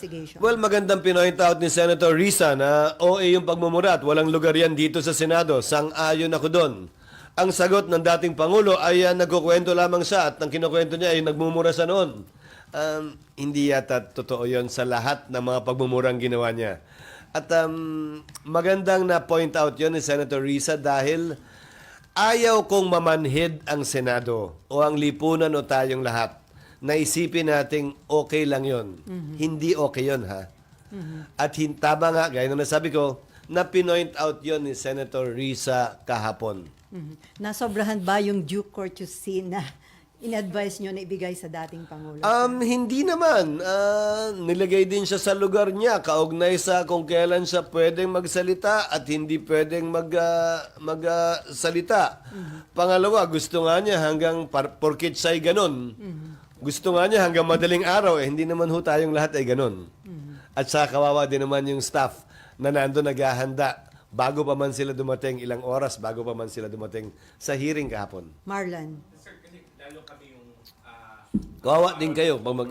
investigation. Well, magandang pinoint out ni Senator Risa na OA yung pagmumura at walang lugar yan dito sa Senado. Sang-ayon ako doon. Ang sagot ng dating Pangulo ay uh, nagkukwento lamang siya at ang kinukwento niya ay nagmumura sa noon. Um, hindi yata totoo yon sa lahat ng mga pagmumurang ginawa niya. At um, magandang na-point out yon ni Senator Risa dahil ayaw kong mamanhid ang Senado o ang lipunan o tayong lahat. Naisipin nating okay lang yon. Hindi okay yon ha. At hin- tama nga, gaya ng nasabi ko, na pinoint out yon ni Senator Risa kahapon. Mhm. Nasobrahan ba yung due courtesy na in-advise nyo na ibigay sa dating Pangulo? Um, hindi naman. Ah, nilagay din siya sa lugar niya, kaugnay sa kung kailan siya pwedeng magsalita at hindi pwedeng mag, ah, magsalita. Pangalawa, gusto nga niya hanggang par- porkit siya'y ganun. Gusto nga niya hanggang madaling araw, eh, hindi naman ho tayong lahat ay ganun. At sa kawawa din naman yung staff na nando naghahanda bago pa man sila dumating, ilang oras bago pa man sila dumating sa hearing kahapon. Marlon? Kawawa din kayo pag mag,